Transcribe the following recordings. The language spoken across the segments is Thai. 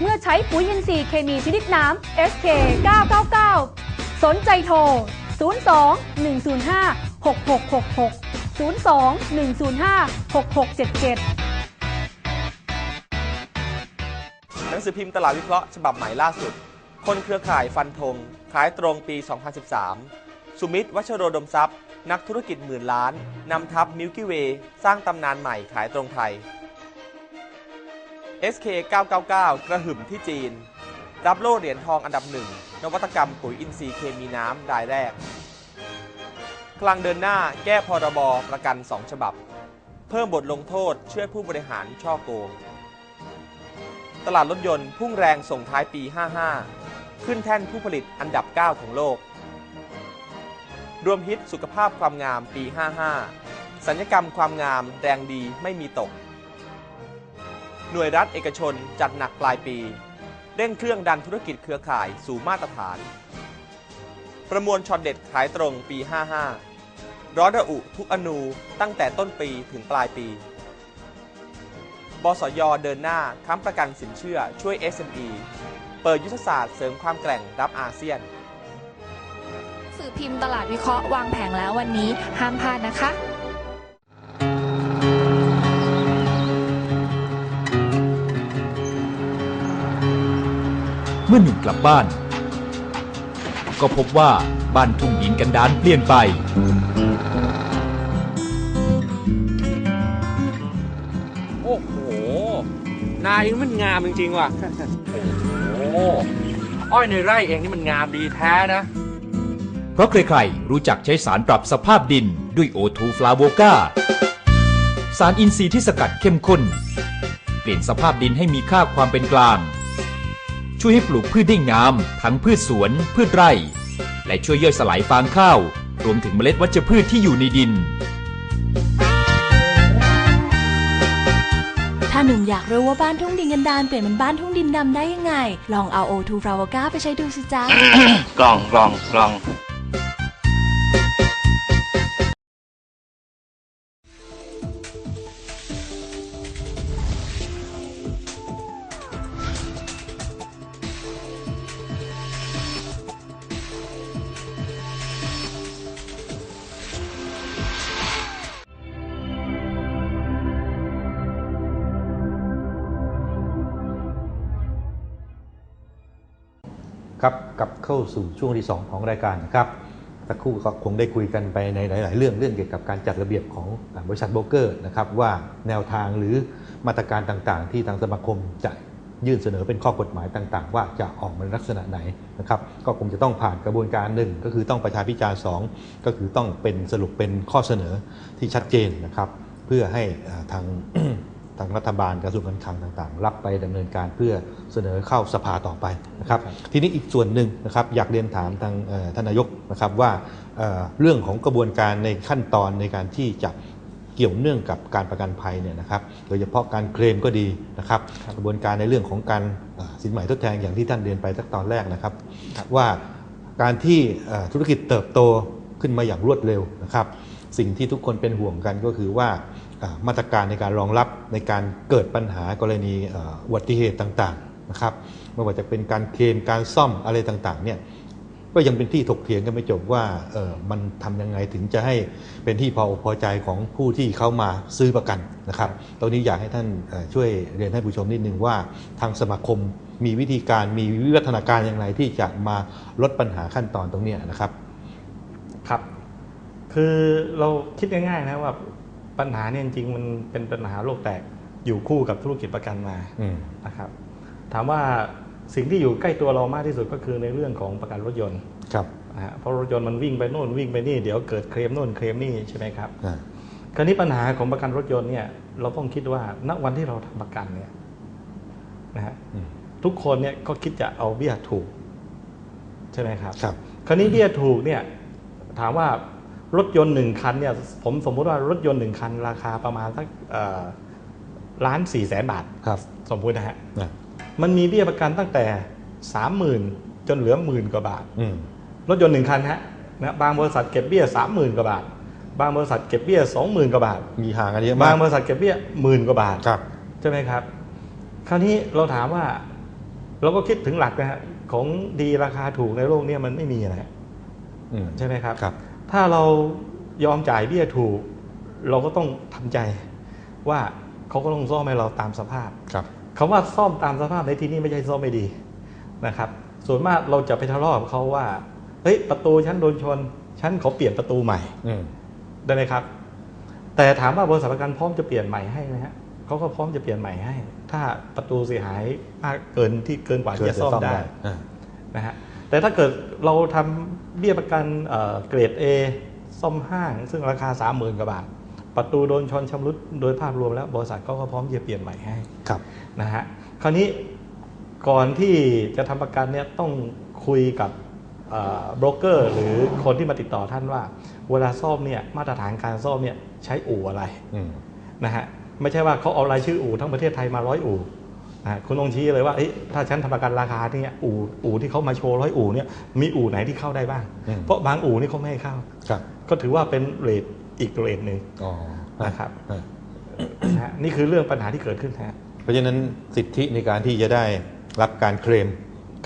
เมื่อใช้ปุ๋ยอินทรีย์เคมีชนิดน้ำ SK 999 สนใจโทร 02 105 6666 02 105 6677หนังสือพิมพ์ตลาดวิเคราะห์ฉบับใหม่ล่าสุด คนเครือข่ายฟันธงขายตรงปี 2013 สุมิตรวัชโรดมทรัพย์ นักธุรกิจหมื่นล้าน นำทัพมิลกี้เวย์สร้างตำนานใหม่ขายตรงไทย SK 999 กระหึ่มที่จีน รับโล่เหรียญทองอันดับหนึ่ง นวัตกรรมปุ๋ยอินทรีย์เคมีน้ำรายแรก กลางเดินหน้าแก้พรบประกัน 2 ฉบับ เพิ่มบทลงโทษช่วยผู้บริหารช่อโกง ตลาดรถยนต์พุ่งแรงส่งท้ายปี 55 ขึ้นแท่นผู้ผลิตอันดับ 9 ของโลก รวมฮิตสุขภาพความงามปี 55 สัญญกรรมความงามแรงดีไม่มีตก หน่วยรัฐเอกชนจัดหนักปลายปี เร่งเครื่องดันธุรกิจเครือข่ายสู่มาตรฐาน ประมวลช็อตเด็ดขายตรงปี 55 ร้อนระอุทุกอนูตั้งแต่ต้นปีถึงปลายปี บสยเดินหน้าค้ำประกันสินเชื่อช่วย SME เปิดยุทธศาสตร์เสริมความแกร่งรับอาเซียน สื่อพิมพ์ตลาดวิเคราะห์วางแผงแล้ววันนี้ห้ามพลาดนะคะ มื่อหนุ่มกลับบ้าน ก็พบว่าบ้านทุ่งดินกันดานเปลี่ยนไป โอ้โห นาเองมันงามจริงๆว่ะ โอ้โหอ้อยในไร่เองนี่มันงามดีแท้นะ เพราะใครๆรู้จักใช้สารปรับสภาพดินด้วยโอทูฟลาโวกาสารอินทรีย์ที่สกัดเข้มข้น เปลี่ยนสภาพดินให้มีค่าความเป็นกลาง ช่วยให้ปลูกพืชได้งาม ทั้งพืชสวน พืชไร่ และช่วยย่อยสลายฟางข้าว รวมถึงเมล็ดวัชพืชที่อยู่ในดิน ถ้าหนุ่มอยากรู้ว่าบ้านทุ่งดินกันดานเปลี่ยนเป็นบ้านทุ่งดินดำได้ยังไง ลองเอาโอทูฟราวก้าไปใช้ดูสิจ๊ะ กล่องกล่องกล่อง ครับกลับเข้าสู่ช่วงที่ 2 ของรายการนะครับสักครู่ก็คงได้คุยกันไปในหลาย ๆ เรื่องเรื่องเกี่ยวกับการจัดระเบียบของบริษัทโบรกเกอร์นะครับว่าแนวทางหรือมาตรการต่าง ๆ ที่ทางสมาคมจะยื่นเสนอเป็นข้อกฎหมายต่าง ๆ ว่าจะออกมาลักษณะไหนนะครับก็คงจะต้องผ่านกระบวนการหนึ่งก็คือต้องประชาพิจารณ์สองก็คือต้องเป็นสรุปเป็นข้อเสนอที่ชัดเจนนะครับ เพื่อให้ทางางรัฐบาลกระทรวงการคลังต่าง ๆ รับไปดำเนินการเพื่อเสนอเข้าสภาต่อไปนะครับ ทีนี้อีกส่วนหนึ่งนะครับอยากเรียนถามทางเอ่อท่านนายกนะครับว่าเอ่อเรื่องของกระบวนการในขั้นตอนในการที่จะเกี่ยวเนื่องกับการประกันภัยเนี่ยนะครับ โดยเฉพาะการเคลมก็ดีนะครับ กระบวนการในเรื่องของการเอ่อสินใหม่ทดแทนอย่างที่ท่านเรียนไปตั้งตอนแรกนะครับ ว่าการที่เอ่อธุรกิจเติบโตขึ้นมาอย่างรวดเร็วนะครับ สิ่งที่ทุกคนเป็นห่วงกันก็คือว่าอ่า มาตรการในการรองรับในการเกิดปัญหากรณีอุบัติเหตุต่างๆนะครับไม่ว่าจะเป็นการเคลมการซ่อมอะไรต่างๆเนี่ยก็ยังเป็นที่ถกเถียงกันไม่จบว่าเออมันทำยังไงถึงจะให้เป็นที่พออพอใจของผู้ที่เข้ามาซื้อประกันนะครับ ตรงนี้อยากให้ท่านช่วยเรียนให้ผู้ชมนิดนึงว่าทางสมาคมมีวิธีการมีวิวัฒนาการอย่างไรที่จะมาลดปัญหาขั้นตอนตรงนี้นะครับ ครับ คือเราคิดง่ายๆนะว่า ปัญหาเนี่ยจริงๆมันเป็นปัญหาโลกแตกอยู่คู่กับธุรกิจประกันมาอืมนะครับ ถามว่าสิ่งที่อยู่ใกล้ตัวเรามากที่สุดก็คือในเรื่องของประกันรถยนต์ครับนะฮะเพราะรถยนต์มันวิ่งไปโน่นวิ่งไปนี่เดี๋ยวเกิดเคลมโน่นเคลมนี่ใช่ไหมครับอ่าคราวนี้ปัญหาของประกันรถยนต์เนี่ยเราต้องคิดว่าณวันที่เราทำประกันเนี่ยนะฮะอืมทุกคนเนี่ยก็คิดจะเอาเบี้ยถูก ใช่ไหมครับครับ คราวนี้เบี้ยถูกเนี่ยถามว่า รถยนต์หนึ่งคันเนี่ยผมสมมุติว่ารถยนต์หนึ่งคัน ราคาประมาณสักเอ่อล้านสี่แสนบาทครับ สมมุตินะฮะนะมันมีเบี้ยประกันตั้งแต่สามหมื่นจนเหลือหมื่นกว่าบาทอืมรถยนต์หนึ่งคันฮะนะบางบริษัทเก็บเบี้ยสามหมื่นกว่าบาท บางบริษัทเก็บเบี้ยสองหมื่นกว่าบาท มีห่างกันเยอะบามางกบริษัทเก็บเบี้ยหมื่นกว่าบาทครับใช่ไหมครับ คราวนี้เราถามว่า เราก็คิดถึงหลักนะฮะของดีราคาถูกในโลกเนี้มันไม่มีนะฮะอืมใช่ไหมครับครับ ถ้าเรายอมจ่ายเบี้ยถูก เราก็ต้องทำใจว่าเขาก็ต้องซ่อมให้เราตามสภาพครับคำว่าซ่อมตามสภาพในที่นี้ไม่ใช่ซ่อมไม่ดีนะครับ ส่วนมากเราจะไปทะเลาะกับเขาว่าเฮ้ยประตูฉันโดนชนฉันขอเปลี่ยนประตูใหม่อืมได้ไหมครับ แต่ถามว่าบริษัทประกันพร้อมจะเปลี่ยนใหม่ให้ไหมฮะเขาก็พร้อมจะเปลี่ยนใหม่ให้ ถ้าประตูเสียหายมากเกินที่เกินกว่าที่จะซ่อมได้อ่านะฮะ แต่ถ้าเกิดเราทำเบี้ยประกันเอ่อเกรด A ซ่อมห้าง ซึ่งราคา 30,000กว่าบาท ประตูโดนชนชำรุดโดยภาพรวมแล้วบริษัทก็พร้อมจะเปลี่ยนใหม่ให้ครับนะฮะคราวนี้ก่อนที่จะทำประกันเนี่ยต้องคุยกับโบรกเกอร์หรือคนที่มาติดต่อท่านว่า เวลาซ่อมเนี่ยมาตรฐานการซ่อมเนี่ยใช้อู่อะไรอืมนะฮะไม่ใช่ว่าเขาเอารายชื่ออู่ทั้งประเทศไทยมาร้อยอู่นะฮะ คุณต้องชี้เลยว่าเอ้ยถ้าฉันทำประกันราคาเนี่ยอู่อู่ที่เขามาโชว์ร้อยอู่เนี่ยมีอู่ไหนที่เข้าได้บ้างอืมเพราะบางอู่นี่เขาไม่ให้เข้าครับก็ถือว่าเป็นเรทอีกเรทหนึ่งอ๋อนะครับอ่านะฮะนี่คือเรื่องปัญหาที่เกิดขึ้นฮะเพราะฉะนั้นสิทธิในการที่จะได้รับการเคลม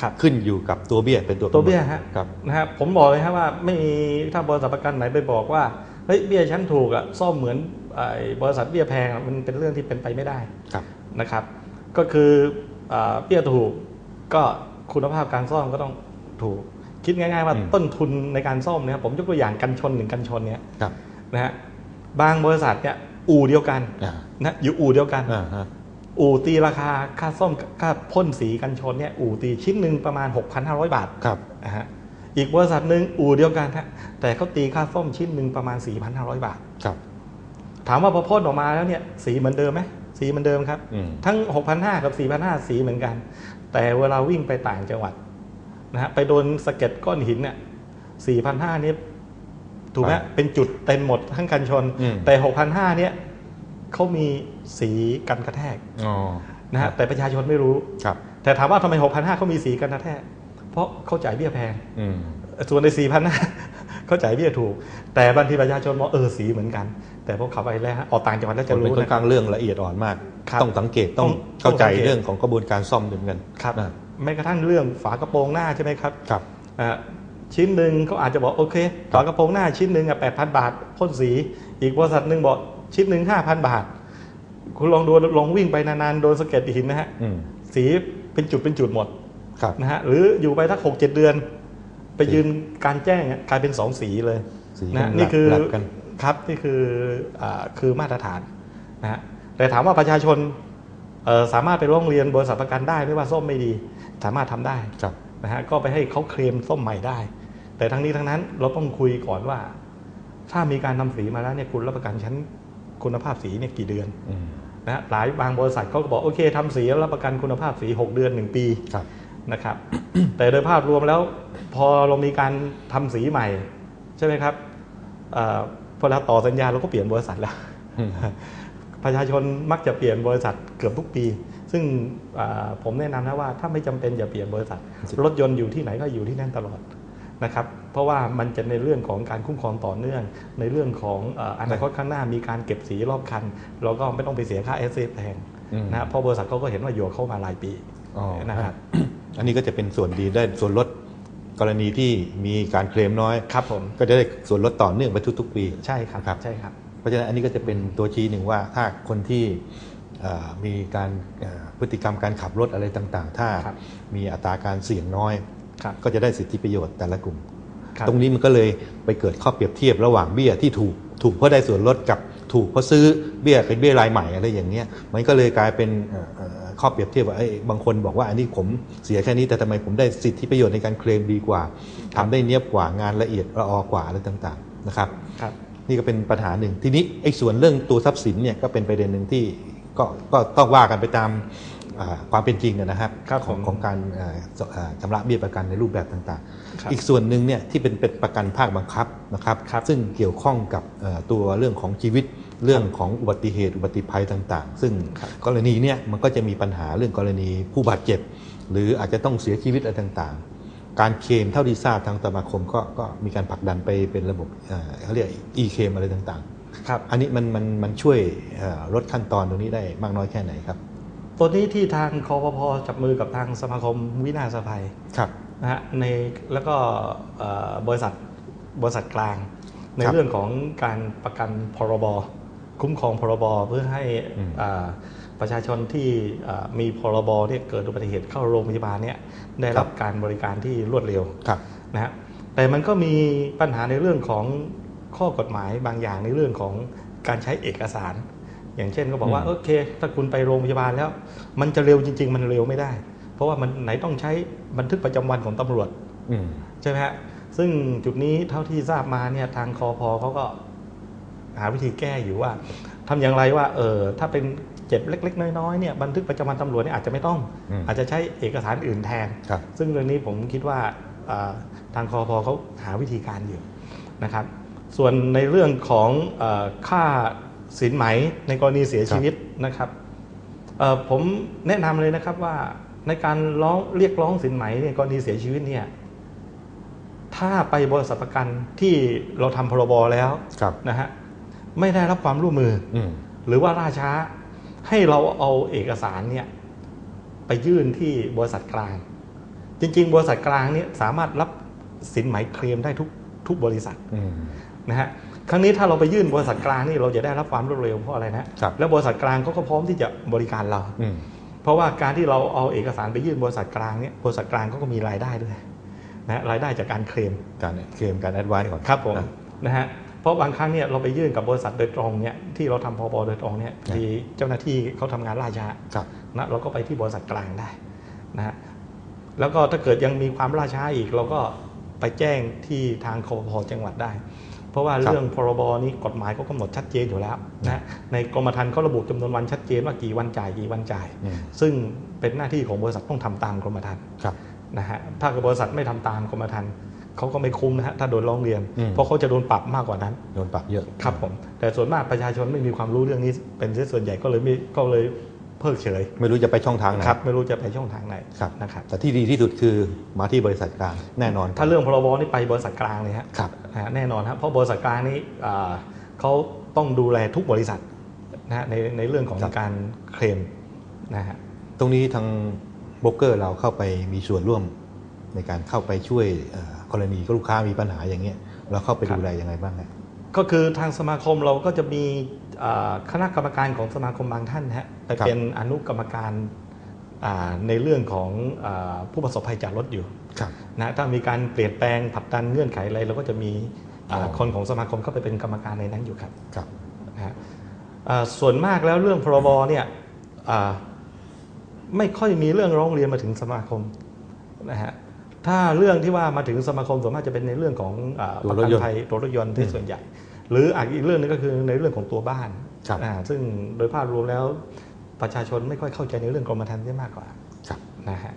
ครับขึ้นอยู่กับตัวเบี้ยเป็นตัวตัวเบี้ยฮะครับนะฮะผมบอกเลยฮะว่าไม่มีถ้าบริษัทประกันไหนไปบอกว่าเฮ้ยเบี้ยฉันถูกอะซ่อมเหมือนไอ้บริษัทเบี้ยแพงอะมันเป็นเรื่องที่เป็นไปไม่ได้ครับนะครับ ก็คืออ่าเบี้ยถูกก็คุณภาพการซ่อมก็ต้องถูก คิดง่ายๆว่าอืมต้นทุนในการซ่อมเนี่ยผมยกตัวอย่างกันชนหนึ่งกันชนเนี่ยครับนะฮะบางบริษัทเนี่ยอู่เดียวกันอ่านะอยู่อู่เดียวกันอ่าฮะอู่ตีราคาค่าซ่อมค่าพ่นสีกันชนเนี่ยอู่ตีชิ้นหนึ่งประมาณ 6,500 บาทครับนะฮะอีกบริษัทหนึ่งอู่เดียวกันฮะแต่เขาตีค่าซ่อมชิ้นหนึ่งประมาณ 4,500 บาทครับ ถามว่าพอพ่นออกมาแล้วเนี่ยสีเหมือนเดิมไหม สีเหมือนเดิมครับอืมทั้ง 6,500 กับ 4,500 สีเหมือนกัน แต่เวลาวิ่งไปต่างจังหวัดนะฮะไปโดนสะเก็ดก้อนหินเนี่ย4,500 นี่ถูกไหมเป็นจุดเต็มหมดทั้งกันชนอืมแต่ 6,500 เนี่ยเขามีสีกันกระแทกอ๋อนะฮะแต่ประชาชนไม่รู้ครับแต่ถามว่าทำไม 6,500 เขามีสีกันกระแทก เพราะเขาจ่ายเบี้ยแพงอืมส่วนใน4,000นะ เขาจ่ายเบี้ยถูก แต่บางทีประชาชนมองเออสีเหมือนกัน แต่พอขับไปแล้วฮะออกต่างจังหวัดแล้วจะจะรู้รู้ค่อนนะข้างเรื่องละเอียดอ่อนมากครับต้องสังเกตต้องต้องเข้าใจต้องสังเกตเรื่องของกระบวนการซ่อมด้วยเหมือนกันครับนะแม้กระทั่งเรื่องฝากระโปรงหน้าใช่ไหมครับครับอ่าชิ้นหนึ่งเขาอาจจะบอกโอเคฝากระโปรงหน้าชิ้นหนึ่งอะแปดพันบาทพ่นสี อีกบริษัทหนึ่งบอกชิ้นหนึ่งห้าพันบาท คุณลองดูลองวิ่งไปนานๆโดนสะเก็ดหินนะฮะอืมสีเป็นจุดเป็นจุดหมดครับนะฮะหรืออยู่ไปทักหกเจ็ดเดือน ไปยืนกลารแจ้งอะกลายเป็นสองสีเลยสีนะมันนี่คือหลักกันครับนี่คืออาคือมาตรฐานนะฮะแต่ถามว่าประชาชนเอ่อสามารถไปร้องเรียนบริษัทประกันได้ไม่ว่าส้มไม่ดี สามารถทำได้ครับนะฮะก็ไปให้เขาเคลมส้มใหม่ได้ แต่ทั้งนี้ทั้งนั้นเราต้องคุยก่อนว่า ถ้ามีการทำสีมาแล้วเนี่ยคุณรับประกันชั้นคุณภาพสีเนี่ยกี่เดือนอืมนะฮะหลายบางบริษัทเขาก็บอกโอเคทำสีแล้วรับประกันคุณภาพสี 6 เดือน 1 ปีครับ นะครับ แต่โดยภาพรวมแล้วพอเรามีการทำสีใหม่ ใช่ไหมครับเอ่อพอเราต่อสัญญาเราก็เปลี่ยนบริษัทแล้วอืมประชาชนมักจะเปลี่ยนบริษัทเกือบทุกปี ซึ่งอ่าผมแนะนำนะว่าถ้าไม่จำเป็นอย่าเปลี่ยนบริษัท รถยนต์อยู่ที่ไหนก็อยู่ที่นั่นตลอดนะครับ เพราะว่ามันจะในเรื่องของการคุ้มครองต่อเนื่อง ในเรื่องของเอ่ออนาคตข้างหน้ามีการเก็บสีรอบคัน เราก็ไม่ต้องไปเสียค่าเอสเอแพงอืมนะฮะเพราะบริษัทเขาก็เห็นว่าอยู่กับเข้ามาหลายปีอ๋อนะครับ อันนี้ก็จะเป็นส่วนดีได้ส่วนลดกรณีที่มีการเคลมน้อยครับผมก็จะได้ส่วนลดต่อเนื่องไปทุก ๆ ปี ใช่ครับครับใช่ครับ เพราะฉะนั้นอันนี้ก็จะเป็นตัวชี้หนึ่งว่าถ้าคนที่เอ่อมีการเอ่อพฤติกรรมการขับรถอะไรต่างๆ ถ้าครับมีอัตราการเสี่ยงน้อยครับก็จะได้สิทธิประโยชน์แต่ละกลุ่มครับตรงนี้มันก็เลยไปเกิดข้อเปรียบเทียบระหว่างเบี้ยที่ถูกถูกเพราะได้ส่วนลดกับถูกเพราะซื้อเบี้ยเป็นเบี้ยรายใหม่อะไรอย่างเงี้ยมันก็เลยกลายเป็นเอ่อเอ่อ ข้อเปรียบเทียบว่าเอ้ยบางคนบอกว่าอันนี้ผมเสียแค่นี้แต่ทำไมผมได้สิทธิประโยชน์ในการเคลมดีกว่าทำได้เนียบกว่างานละเอียดละออกว่าอะไรต่างๆนะครับครับ นี่ก็เป็นปัญหาหนึ่งทีนี้ไอ้ส่วนเรื่องตัวทรัพย์สินเนี่ยก็เป็นประเด็นหนึ่งที่ก็ก็ต้องว่ากันไปตามอ่าความเป็นจริงนะครับครับของผมของการเอ่อสอ่าชำระเบี้ยประกันในรูปแบบต่างครับๆอีกส่วนหนึ่งเนี่ยที่เป็นเป็นประกันภาคบังคับนะครับครับซึ่งเกี่ยวข้องกับเอ่อตัวเรื่องของชีวิต เรื่องของอุบัติเหตุอุบัติภัยต่างๆ ซึ่งครับกรณีเนี่ยมันก็จะมีปัญหาเรื่องกรณีผู้บาดเจ็บ หรืออาจจะต้องเสียชีวิตอะไรต่างๆ การเคลมเท่าที่ทราบทางสมาคมก็ก็มีการผลักดันไปเป็นระบบเอ่อเขาเรียก e เคมอะไรต่างครับๆอันนี้มันมันมันช่วยเอ่อลดขั้นตอนตรงนี้ได้มากน้อยแค่ไหนครับ ตัวนี้ที่ทางคอปพจับมือกับทางสมาคมวินาศภัยครับนะฮะในแล้วก็เอ่อบริษัทบริษัทกลาง ในครับเรื่องของการประกันพรบ คุ้มครองพรบเพื่อให้อืมอ่าประชาชนที่อ่ามีพรบเนี่ยเกิดอุบัติเหตุเข้าโรงพยาบาลเนี่ยได้รับการบริการที่รวดเร็วครับนะฮะแต่มันก็มีปัญหาในเรื่องของข้อกฎหมายบางอย่างในเรื่องของการใช้เอกสาร อย่างเช่นก็บอกว่าอืมโอเค ถ้าคุณไปโรงพยาบาลแล้ว มันจะเร็วจริง ๆ มันเร็วไม่ได้ เพราะว่ามันไหนต้องใช้บันทึกประจำวันของตำรวจอืมใช่ไหมฮะซึ่งจุดนี้เท่าที่ทราบมาเนี่ยทางคอพอเขาก็ หาวิธีแก้อยู่ว่าทำอย่างไรว่าเออถ้าเป็นเจ็บเล็ก ๆ น้อยๆเนี่ยบันทึกประจำวันตำรวจเนี่ยอาจจะไม่ต้องอืมอาจจะใช้เอกสารอื่นแทนครับซึ่งเรื่องนี้ผมคิดว่าอ่าทางคอพอเขาหาวิธีการอยู่นะครับ ส่วนในเรื่องของเออค่าสินไหมในกรณีเสียชีวิตนะครับเอ่อผมแนะนำเลยนะครับว่าในการร้องเรียกร้องสินไหมในกรณีเสียชีวิตเนี่ยถ้าไปบริษัทประกันที่เราทำพรบแล้วครับนะฮะ ไม่ได้รับความร่วมมืออืมหรือว่าล่าช้า ให้เราเอาเอกสารเนี่ยไปยื่นที่บริษัทกลาง จริง ๆ บริษัทกลางเนี่ยสามารถรับสินไหมเคลมได้ทุกทุกบริษัทอืมนะฮะครั้งนี้ถ้าเราไปยื่นบริษัทกลางนี่เราจะได้รับความรวดเร็วเพราะอะไรนะครับแล้วบริษัทกลางเขาก็พร้อมที่จะบริการเราอืมเพราะว่าการที่เราเอาเอกสารไปยื่นบริษัทกลางเนี่ยบริษัทกลางเขาก็มีรายได้ด้วยนะรายได้จากการเคลมการเคลมการแอดไวน์ก่อนครับผมนะนะฮะเพ ราะบางครั้งเนี่ยเราไปยื่นกับบริษัทโดยตรงเนี่ยที่เราทำพบโดยตรงเนี่ยครับที่เจ้าหน้าที่เขาทำงานล่าช้าครับนะเราก็ไปที่บริษัทกลางได้นะฮะแล้วก็ถ้าเกิดยังมีความล่าช้าอีก เราก็ไปแจ้งที่ทางคอพจังหวัดได้ เพราะว่าครับเรื่องพรบนี้กฎหมายเขากำหนดชัดเจนอยู่แล้วนะฮะในกรมธรรม์เขาระบุจำนวนวันชัดเจนว่ากี่วันจ่ายกี่วันจ่ายอืมซึ่งเป็นหน้าที่ของบริษัทต้องทำตามกรมธรรม์ครับนะฮะถ้าเกิดบริษัทไม่ทำตามกรมธรรม์ เขาก็ไม่คุ้มนะฮะถ้าโดนร้องเรียนอืมเพราะเขาจะโดนปรับมากกว่านั้น โดนปรับเยอะครับผม แต่ส่วนมากประชาชนไม่มีความรู้เรื่องนี้ เป็นเสียส่วนใหญ่ก็เลยไม่ก็เลยเพิกเฉย ไม่รู้จะไปช่องทางไหนครับไม่รู้จะไปช่องทางไหนครับนะครับแต่ที่ดีที่สุดคือมาที่บริษัทกลางแน่นอน ถ้าเรื่องพรบนี่ไปบริษัทกลางเลยฮะครับนะฮะแน่นอนครับเพราะบริษัทกลางนี่อ่าเขาต้องดูแลทุกบริษัทนะฮะในในเรื่องของครับการเคลมนะฮะตรงนี้ทางโบรกเกอร์เราเข้าไปมีส่วนร่วมในการเข้าไปช่วยเอ่อ กรณีลูกค้ามีปัญหาอย่างเงี้ยเราเข้าไปครับดูแลยังไงบ้างฮะก็คือทางสมาคมเราก็จะมีอ่าคณะกรรมการของสมาคมบางท่านนะฮะไปครับเป็นอนุกรรมการอ่าในเรื่องของอาผู้ประสบภัยจากรถอยู่ครับนะถ้ามีการเปลี่ยนแปลงผลักดันเงื่อนไขอะไรเราก็จะมีอ่าอ๋อคนของสมาคมเข้าไปเป็นกรรมการในนั้นอยู่ครับครับนะฮะอ่าส่วนมากแล้วเรื่องพรบเนี่ยอ่าไม่ค่อยมีเรื่องร้องเรียนมาถึงสมาคมนะฮะ ถ้าเรื่องที่ว่ามาถึงสมาคมส่วนมากจะเป็นในเรื่องของอาตัวประรถกันยนต์ภัยตัวรถยนต์ที่ส่วนใหญ่ หรืออาจอีกเรื่องหนึงก็คือในเรื่องของตัวบ้านครับอ่าซึ่งโดยภาพรวมแล้วประชาชนไม่ค่อยเข้าใจในเรื่องกรมธรรม์ได้มากกว่าครับนะฮะ